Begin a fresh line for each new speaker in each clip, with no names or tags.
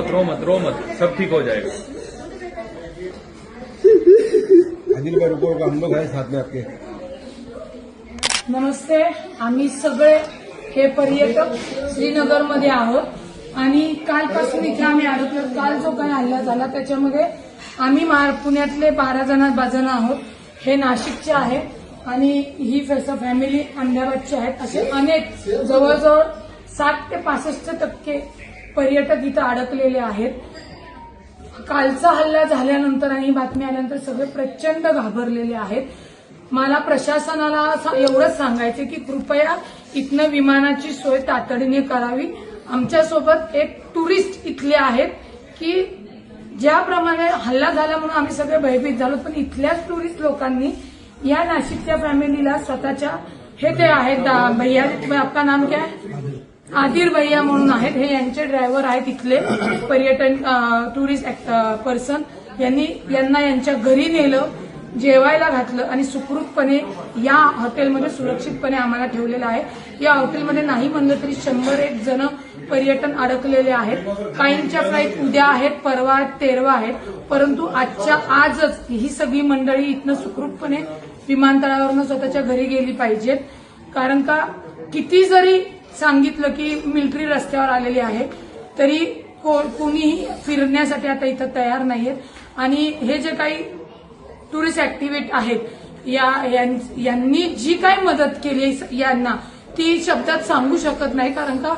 मत रो मत रो मत सब ठीक हो जाएगा।
अनिल भाई रुको रुको हम लोग हैं साथ में आपके।
नमस्ते आम्ही सगळे हे पर्यटक श्रीनगरमध्ये आहोत. आणि कालपासून इथे आम्ही अडकलो काल जो काही हल्ला झाला त्याच्यामध्ये आम्ही पुण्यातले बारा जण जण आहोत. हे नाशिकचे आहेत आणि ही फॅस- फॅमिली अहमदाबादची आहेत. असे अनेक जवळजवळ साठ ते पासष्ट टक्के पर्यटक इथं अडकलेले आहेत. कालचा हल्ला झाल्यानंतर आणि बातमी आल्यानंतर सगळे प्रचंड घाबरलेले आहेत. मला प्रशासनाला एवढंच सांगायचं की कृपया इथनं विमानाची सोय तातडीने करावी. आमच्यासोबत एक टुरिस्ट इथले आहेत की ज्याप्रमाणे हल्ला झाला म्हणून आम्ही सगळे भयभीत झालो पण इथल्याच टुरिस्ट लोकांनी या नाशिकच्या फॅमिलीला स्वतःच्या हे ते आहेत दा- भैया. आपका नाम क्या है? आदिर भैया म्हणून आहेत. हे यांचे ड्रायव्हर आहेत इथले. पर्यटन टुरिस्ट पर्सन यांनी यांना यांच्या घरी नेलं जेवायला घातलं आणि सुखरूपपणे या हॉटेलमध्ये सुरक्षितपणे आम्हाला ठेवलेलं आहे. या हॉटेलमध्ये नाही म्हणलं तरी शंभर एक जण पर्यटन अडकलेले आहेत. काहींच्या फ्लाईट उद्या आहेत परवा तेरवा आहेत. परंतु आजच्या आजच ही सगळी मंडळी इथनं सुखरूपपणे विमानतळावरनं स्वतःच्या घरी गेली पाहिजेत. कारण का किती जरी सांगितलं की मिलिटरी रस्त्यावर आलेली आहे तरी को- कोणीही फिरण्यासाठी आता इथं तयार नाहीयेत. आणि हे जे काही टुरिस्ट ऍक्टिव्हिटी आहेत या यां- यांनी जी काय मदत केली यांना ती शब्दात सांगू शकत नाही. कारण का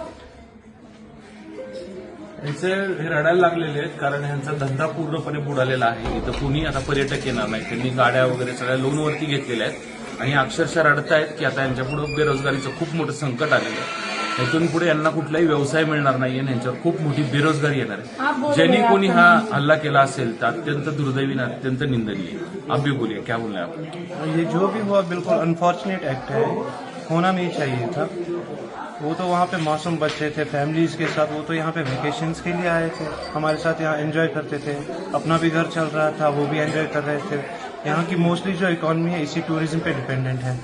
यांचे हे रडायला लागलेले आहेत कारण ह्यांचा धंदा पूर्णपणे बुडालेला आहे. इथं कुणी आता पर्यटक येणार नाही त्यांनी गाड्या वगैरे सगळ्या लोनवरती घेतलेल्या आहेत. आणि अक्षरशः रडतायत की आता यांच्यापुढे बेरोजगारीचं खूप मोठं संकट आलेलं आहे. इथून पुढे यांना कुठलाही व्यवसाय मिळणार नाही आणि यांच्यावर खूप मोठी बेरोजगारी येणार
हा,
आहे
बोल
ज्यांनी कोणी
आपण.
हा हल्ला केला असेल तर अत्यंत दुर्दैवी आणि अत्यंत निंदनीय. आहे. आप भी बोलिए क्या बोलना है आप
ये जो भी हुआ बिल्कुल अनफॉर्चुनेट एक्ट है। होना नहीं चाहिए था। वो तो वहाँ पे मासूम बच्चे थे फैमिलीज़ के साथ वो तो यहाँ पे वेकेशंस के लिए आए थे। हमारे साथ यहाँ एंजॉय करते थे। अपना भी घर चल रहा था वो भी एंजॉय कर रहे थे। यहाँ की मोस्टली जो इकोनॉमी है इसी टूरिज़्म पे डिपेंडेंट है।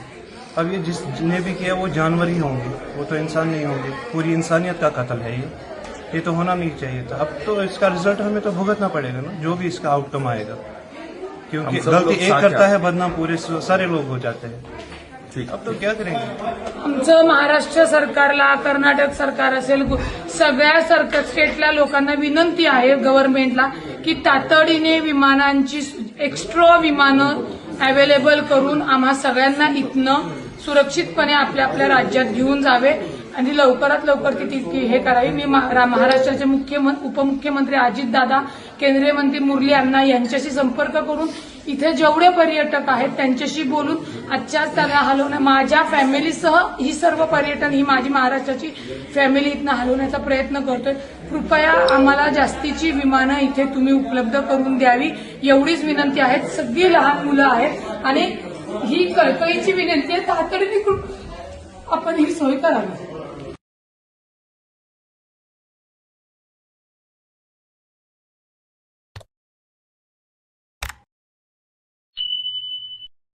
अब ये जिस जिन्हें भी किया वो जानवर ही होंगे। वो तो इंसान नहीं होंगे। पूरी इंसानियत का कत्ल है ये। ये तो होना नहीं चाहिए था। अब तो इसका रिज़ल्ट हमें तो भुगतना पड़ेगा ना जो भी इसका आउटकम आएगा। क्योंकि गलती एक करता
है
बदनाम पूरे सारे लोग हो जाते हैं।
आमचं महाराष्ट्र सरकारला कर्नाटक सरकार असेल सगळ्या सरकार स्टेटल्या लोकांना विनंती आहे गव्हर्नमेंटला की तातडीने विमानांची एक्स्ट्रा विमानं अवेलेबल करून आम्हा सगळ्यांना इथनं सुरक्षितपणे आपल्या आपल्या राज्यात घेऊन जावे आणि लवकरात लवकर ती ती- हे करावी. मी महाराष्ट्राचे मुख्यमंत्री उपमुख्यमंत्री अजितदादा केंद्रीय मंत्री मुरली अण्णा यांच्याशी संपर्क करून इथे जेवढे पर्यटक आहेत त्यांच्याशी बोलून आजच्याच त्याला हलवण्या माझ्या फॅमिलीसह ही सर्व पर्यटन ही माझी महाराष्ट्राची फॅमिली इथनं हलवण्याचा प्रयत्न करतोय. कृपया आम्हाला जास्तीची विमानं इथे तुम्ही उपलब्ध करून द्यावी एवढीच विनंती आहे सगळी लहान मुलं आहेत आणि ही कळकळीची विनंती आहे. तातडीने आपण ही सोय करावी.